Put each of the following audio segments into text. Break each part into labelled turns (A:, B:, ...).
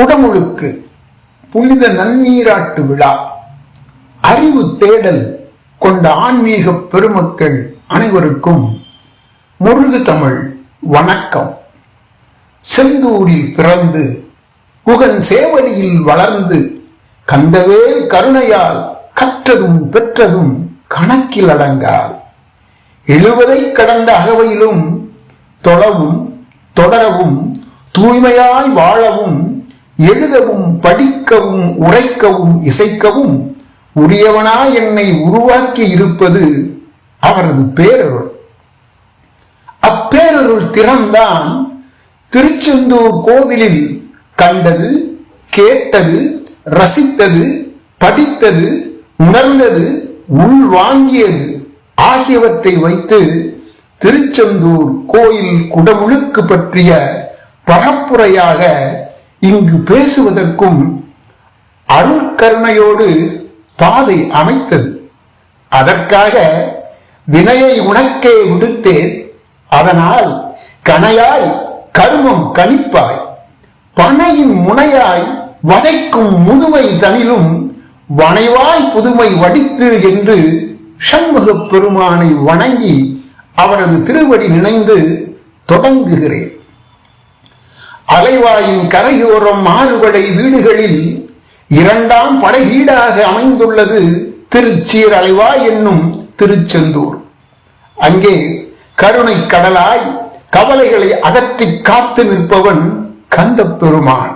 A: குடமுழுக்கு புனித நன்னீராட்டு விழா அறிவு தேடல் கொண்ட ஆன்மீக பெருமக்கள் அனைவருக்கும் முருகு தமிழ் வணக்கம். செந்தூரில் பிறந்து புகன் சேவடியில் வளர்ந்து கந்தவேல் கருணையால் கற்றதும் பெற்றதும் கணக்கில் அடங்கால் எழுவதை கடந்த அகவையிலும் தொழவும் தொடரவும் தூய்மையாய் வாழவும் எழுதவும் படிக்கவும் உரைக்கவும் இசைக்கவும் உரியவனா என்னை உருவாக்கி இருப்பது அவரது பேரருள். அப்பேரருள் திறம்தான் திருச்செந்தூர் கோவிலில் கண்டது கேட்டது ரசித்தது படித்தது உணர்ந்தது உள்வாங்கியது ஆகியவற்றை வைத்து திருச்செந்தூர் கோயில் குடமுழுக்கு பற்றிய பரப்புரையாக இங்கு பேசுவதற்கும் அருட்கருணையோடு பாதை அமைத்தது. அதற்காக வினையை உனக்கே விடுத்தேன் அதனால் கனையாய் கருமம் கணிப்பாய். பனையின் முனையாய் வதைக்கும் முதுமை தனிலும் வனைவாய் புதுமை வடித்து என்று சண்முக பெருமானை வணங்கி அவரது திருவடி நினைந்து தொடங்குகிறேன். அலைவாயின் கரையோரம் மாறுபடை வீடுகளில் இரண்டாம் படை வீடாக அமைந்துள்ளது திருச்சீர் அலைவா என்னும் திருச்செந்தூர். அங்கே கருணை கடலாய் கவலைகளை அகற்றி காத்து நிற்பவன் கந்த பெருமான்.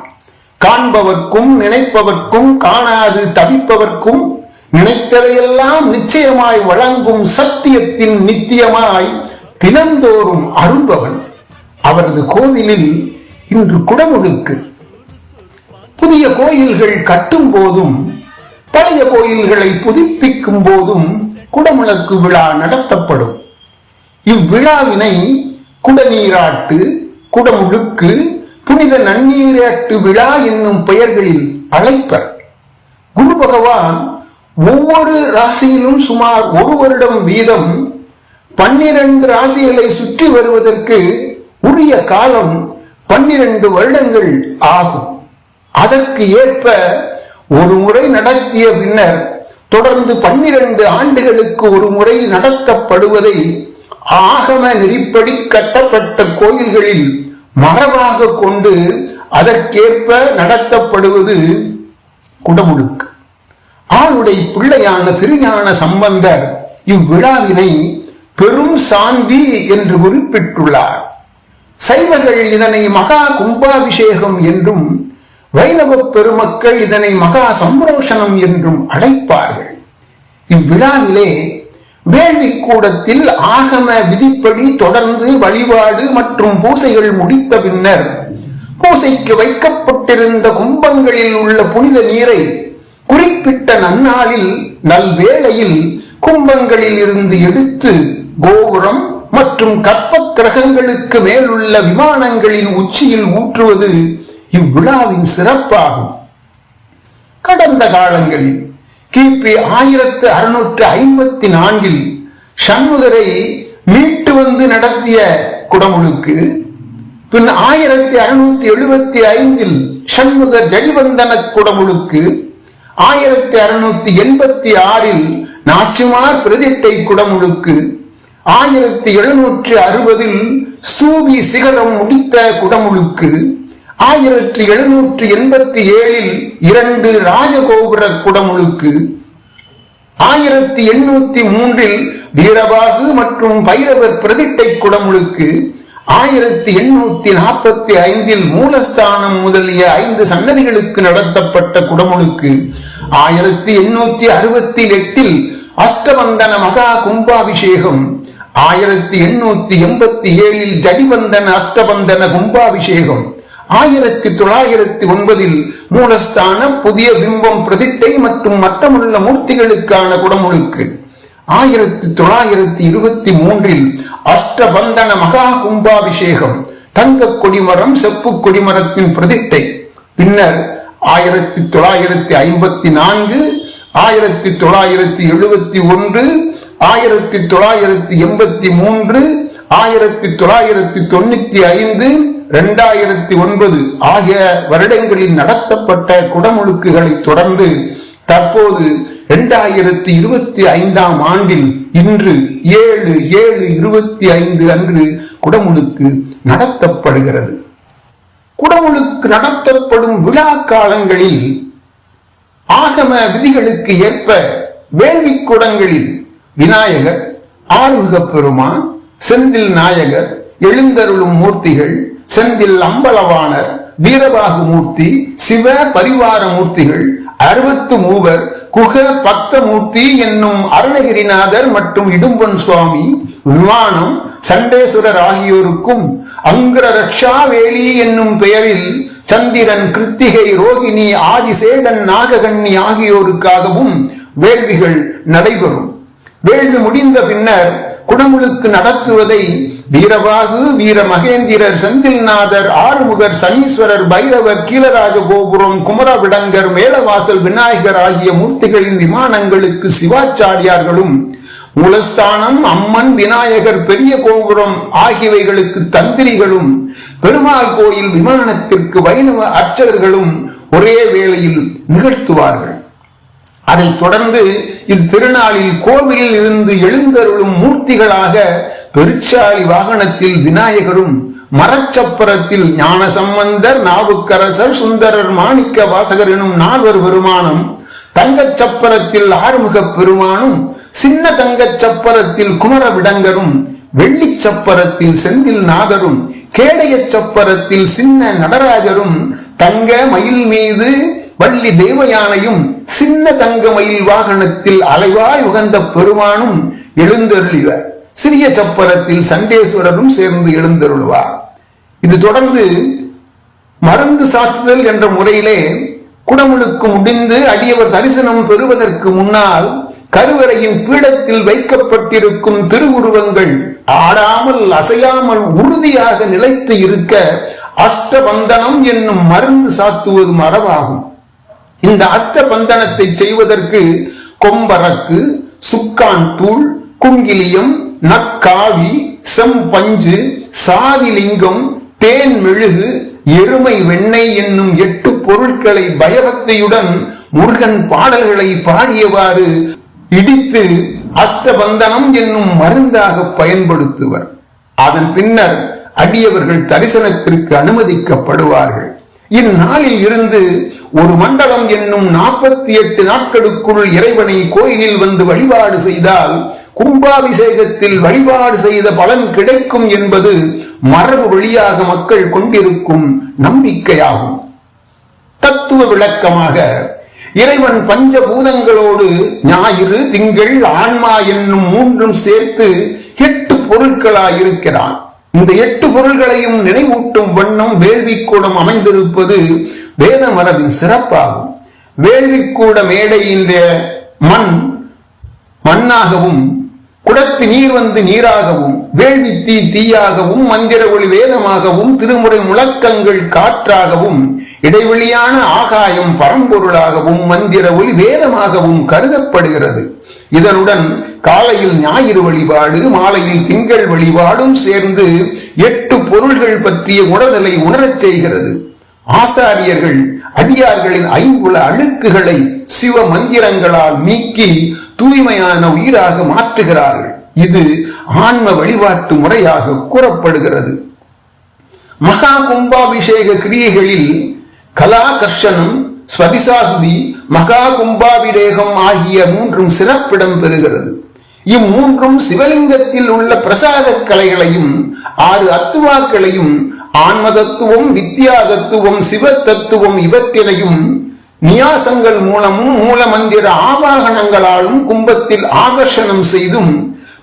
A: காண்பவர்க்கும் நினைப்பவர்க்கும் காணாது தவிப்பவர்க்கும் நினைத்ததையெல்லாம் நிச்சயமாய் வழங்கும் சத்தியத்தின் நித்தியமாய் தினந்தோறும் அருள்பவன். அவரது கோவிலில் இன்று குடமுழுக்கு. புதிய கோயில்கள் கட்டும் போதும் பழைய கோயில்களை புதுப்பிக்கும் போதும் குடமுழக்கு விழா நடத்தப்படும். இவ்விழாவினை குடநீராட்டு குடமுழுக்கு புனித நன்னீராட்டு விழா என்னும் பெயர்களில் அழைப்பர். குரு பகவான் ஒவ்வொரு ராசியிலும் சுமார் ஒரு வருடம் வீதம் பன்னிரண்டு ராசிகளை சுற்றி வருவதற்கு உரிய காலம் பன்னிரண்டு வருடங்கள் ஆகும். அதற்கு ஏற்ப ஒரு முறை நடத்திய பின்னர் தொடர்ந்து பன்னிரண்டு ஆண்டுகளுக்கு ஒரு முறை நடத்தப்படுவதை ஆகம நெறிப்படி கட்டப்பட்ட கோயில்களில் மரபாக கொண்டு அதற்கேற்ப நடத்தப்படுவது குடமுழுக்கு. ஆளுடைய பிள்ளையான திருஞான சம்பந்தர் இவ்விழாவினை பெரும் சாந்தி என்று குறிப்பிட்டுள்ளார். சைவர்கள் இதனை மகா கும்பாபிஷேகம் என்றும் வைணவ பெருமக்கள் இதனை மகா சம்ரோஷனம் என்றும் அழைப்பார்கள். இவ்விழாவிலே வேள்வி கூடத்தில் ஆகம விதிப்படி தொடர்ந்து வழிபாடு மற்றும் பூசைகள் முடித்த பின்னர் பூசைக்கு வைக்கப்பட்டிருந்த கும்பங்களில் உள்ள புனித நீரை குறிப்பிட்ட நன்னாளில் நல்வேளையில் கும்பங்களில் இருந்து எடுத்து கோபுரம் மற்றும் கற்ப கிரகங்களுக்கு மேலுள்ள விமானங்களின் உச்சியில் ஊற்றுவது இவ்விழாவின் சிறப்பாகும். கடந்த காலங்களில் கிபி ஆயிரத்து அறுநூற்று ஐம்பத்தி நான்கில் சண்முகரை மீட்டு வந்து நடத்திய குடமுழுக்கு பின் ஆயிரத்தி அறுநூத்தி எழுபத்தி ஐந்தில் சண்முகர் ஜடிவந்தன குடமுழுக்கு ஆயிரத்தி அறுநூத்தி எண்பத்தி ஆறில் நாச்சிமார் பிரதிட்டை குடமுழுக்கு ஆயிரத்தி எழுநூற்றி அறுபதில் ஸ்தூபி சிகரம் முடித்த குடமுழுக்கு ஆயிரத்தி எழுநூற்றி எண்பத்தி ஏழில் இரண்டு ராஜகோபுர குடமுழுக்கு ஆயிரத்தி எண்ணூத்தி மூன்றில் வீரபாகு மற்றும் பைரவர் பிரதிட்டை குடமுழுக்கு ஆயிரத்தி எண்ணூத்தி நாற்பத்தி ஐந்தில் மூலஸ்தானம் முதலிய ஐந்து சன்னதிகளுக்கு நடத்தப்பட்ட குடமுழுக்கு ஆயிரத்தி எண்ணூத்தி அறுபத்தி எட்டில் அஷ்டவந்தன மகா கும்பாபிஷேகம் ஆயிரத்தி எண்ணூத்தி எண்பத்தி ஏழில் ஜடிவந்தன அஷ்டபந்தன கும்பாபிஷேகம். ஆயிரத்தி தொள்ளாயிரத்தி ஒன்பதில் மூலஸ்தானம் புதிய பிம்பம் பிரதிட்டை மற்றும் மட்டமுள்ள மூர்த்திகளுக்கான குடமுழுக்கு. ஆயிரத்தி தொள்ளாயிரத்தி இருபத்தி மூன்றில் அஷ்டபந்தன மகா கும்பாபிஷேகம் தங்க கொடிமரம் செப்பு கொடிமரத்தின் பிரதிட்டை. பின்னர் ஆயிரத்தி தொள்ளாயிரத்தி ஐம்பத்தி நான்கு ஆயிரத்தி தொள்ளாயிரத்தி எழுபத்தி ஒன்று ஆயிரத்தி தொள்ளாயிரத்தி எண்பத்தி மூன்று ஆயிரத்தி தொள்ளாயிரத்தி தொண்ணூத்தி ஐந்து இரண்டாயிரத்தி ஒன்பது ஆகிய வருடங்களில் நடத்தப்பட்ட குடமுழுக்குகளை தொடர்ந்து தற்போது இரண்டாயிரத்தி இருபத்தி ஐந்தாம் ஆண்டில் இன்று ஏழு ஏழு இருபத்தி ஐந்து அன்று குடமுழுக்கு நடத்தப்படுகிறது. குடமுழுக்கு நடத்தப்படும் விழா காலங்களில் ஆகம விதிகளுக்கு ஏற்ப வேள்விக் குடங்களில் விநாயகர் ஆறுமுக பெருமான் செந்தில் நாயகர் எழுந்தருளும் மூர்த்திகள் செந்தில் அம்பலவாணர் வீரபாகு மூர்த்தி சிவ பரிவார மூர்த்திகள் அறுபத்து மூவர் குக பக்தமூர்த்தி என்னும் அருணகிரிநாதர் மற்றும் இடும்பன் சுவாமி விமானம் சண்டேஸ்வரர் ஆகியோருக்கும் அங்குர ரக்ஷாவேலி என்னும் பெயரில் சந்திரன் கிருத்திகை ரோகிணி ஆதிசேடன் நாககண்ணி ஆகியோருக்காகவும் வேள்விகள் நடைபெறும். வேள்வி முடிந்த பின்னர் குடமுழுக்கு நடத்துவதை வீரபாகு வீர மகேந்திரர் செந்தில்நாதர் ஆறுமுகர் சனீஸ்வரர் பைரவர் கீழராஜ கோபுரம் குமரவிடங்கர் மேலவாசல் விநாயகர் ஆகிய மூர்த்திகளின் விமானங்களுக்கு சிவாச்சாரியார்களும் மூலஸ்தானம் அம்மன் விநாயகர் பெரிய கோபுரம் ஆகியவைகளுக்கு தந்திரிகளும் பெருமாள் கோயில் விமானத்திற்கு வைணவ அர்ச்சகர்களும் ஒரே வேளையில் நிகழ்த்துவார்கள். அதைத் தொடர்ந்து இத்திருநாளில் கோவிலில் இருந்து எழுந்தருளும் மூர்த்திகளாக பெருச்சாளி வாகனத்தில் விநாயகரும் மரச்சப்பரத்தில் ஞான சம்பந்தர் நாவுக்கரசர் சுந்தரர் மாணிக்க வாசகர் எனும் நால்வர் பெருமானும் தங்கச் சப்பரத்தில் ஆறுமுக பெருமானும் சின்ன தங்கச் சப்பரத்தில் குமர விடங்கரும் வெள்ளிச்சப்பரத்தில் செந்தில் நாதரும் கேடய சப்பரத்தில் சின்ன நடராஜரும் தங்க மயில் மீது வள்ளி தேவயானையும் சின்ன தங்க மயில் வாகனத்தில் அலைவாய் உகந்த பெருமானும் எழுந்தருளிவர். சிறிய சப்பரத்தில் சண்டேஸ்வரரும் சேர்ந்து எழுந்தருளுவார். இது தொடர்ந்து மருந்து சாத்துதல் என்ற முறையிலே குடமுழுக்கு முடிந்து அடியவர் தரிசனம் பெறுவதற்கு முன்னால் கருவறையின் பீடத்தில் வைக்கப்பட்டிருக்கும் திருவுருவங்கள் ஆடாமல் அசையாமல் உறுதியாக நிலைத்து இருக்க அஷ்டபந்தனம் என்னும் மருந்து சாத்துவது மரபாகும் இந்த அஷ்டபந்தனத்தை செய்வதற்கு கொம்பரக்கு சுக்கான் தூள் குங்கிலியம் நக்காவி செம்பஞ்சு சாதிலிங்கம் தேன் மெழுகு எருமை வெண்ணெய் என்னும் எட்டு பொருட்களை பயபக்தியுடன் முருகன் பாடல்களை பாடியவாறு இடித்து அஷ்டபந்தனம் என்னும் மருந்தாக பயன்படுத்துவர். அதன் பின்னர் அடியவர்கள் தரிசனத்திற்கு அனுமதிக்கப்படுவார்கள். இந்நாளில் இருந்து ஒரு மண்டலம் என்னும் நாற்பத்தி எட்டு நாட்களுக்குள் இறைவனை கோயிலில் வந்து வழிபாடு செய்தால் கும்பாபிஷேகத்தில் வழிபாடு செய்த பலன் கிடைக்கும் என்பது மரபு வழியாக மக்கள் கொண்டிருக்கும் நம்பிக்கையாகும். தத்துவ விளக்கமாக இறைவன் பஞ்சபூதங்களோடு ஞாயிறு திங்கள் ஆன்மா என்னும் மூன்றும் சேர்த்து எட்டு பொருட்களாயிருக்கிறான். இந்த எட்டு பொருள்களையும் நினைவூட்டும் வண்ணம் வேள்விக்கூடம் அமைந்திருப்பது வேத மரபின் சிறப்பாகும். வேள்விக்கூட மேடையின் மண் மண்ணாகவும் குடத்து நீர் வந்து நீராகவும் வேள்வி தீ தீயாகவும் மந்திர ஒளி வேதமாகவும் திருமுறை முழக்கங்கள் காற்றாகவும் இடைவெளியான ஆகாயம் பரம்பொருளாகவும் மந்திர ஒளி வேதமாகவும் கருதப்படுகிறது. இதனுடன் காலையில் ஞாயிறு வழிபாடு மாலையில் திங்கள் வழிபாடும் சேர்ந்து எட்டு பொருள்கள் பற்றிய உணர்தலை உணரச் செய்கிறது. ஆசாரியர்கள் அடியார்களின் ஐங்குல அழுக்குகளை சிவ மந்திரங்களால் நீக்கி தூய்மையான உயிராக மாற்றுகிறார்கள். இது ஆன்ம வழிபாட்டு முறையாக கூறப்படுகிறது. மகா கும்பாபிஷேக கிரியைகளில் கலாகர்ஷனம் ஸ்வதிசாகுதி மகா கும்பாபிடேகம் ஆகிய மூன்றும் சிறப்பிடம் பெறுகிறது. இம்மூன்றும் சிவலிங்கத்தில் உள்ள பிரசாத கலைகளையும் ஆறு அத்துவாக்களையும் ஆன்ம தத்துவம் வித்யா தத்துவம் சிவ தத்துவம் இவற்றினையும் நியாசங்கள் மூலமும் மூல மந்திர ஆவாகனங்களாலும் கும்பத்தில் ஆகர்ஷணம் செய்தும்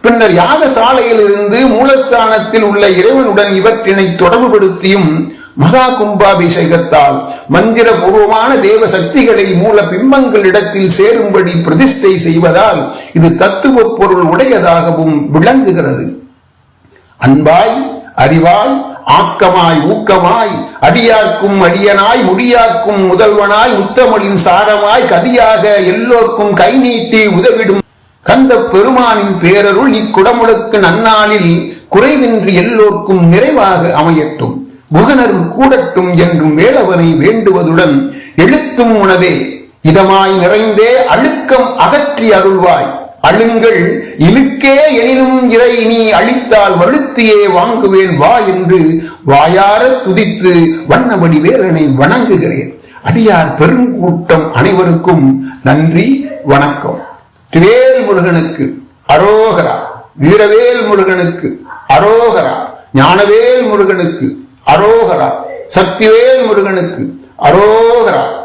A: பின்னர் யாக சாலையிலிருந்து மூலஸ்தானத்தில் உள்ள இறைவனுடன் இவற்றினை தொடர்புபடுத்தியும் மகா கும்பாபிஷேகத்தால் மந்திர பூர்வமான தேவ சக்திகளை மூல பிம்பங்கள் இடத்தில் சேரும்படி பிரதிஷ்டை செய்வதால் இது தத்துவ பொருள் உடையதாகவும் விளங்குகிறது. அன்பாய் அறிவாய் ஆக்கமாய் ஊக்கமாய் அடியார்க்கும் அடியனாய் முடியாக்கும் முதல்வனாய் உத்தமனின் சாரமாய் கதியாக எல்லோர்க்கும் கை நீட்டி உதவிடும் கந்த பெருமானின் பேரருள் இக்குடமுழுக்கு நன்னாளில் குறைவின்றி எல்லோர்க்கும் நிறைவாக அமையட்டும். புகனருள் கூடட்டும் என்றும் வேளவனை வேண்டுவதுடன் எழுத்தும் உனதே. இதமாய் நிறைந்தே அழுக்கம் அகற்றி அருள்வாய். அழுங்கள் இழுக்கே எனினும் இறை நீ அழித்தால் வழுத்தியே வாங்குவேன் வா என்று வாயார துதித்து வண்ணமடி வேலனை வணங்குகிறேன். அடியார் பெருங்கூட்டம் அனைவருக்கும் நன்றி வணக்கம். வேல் முருகனுக்கு அரோகரா வீரவேல் முருகனுக்கு அரோகரா ஞானவேல் முருகனுக்கு அரோகரா. சக்திவேல் முருகனுக்கு அரோகரா.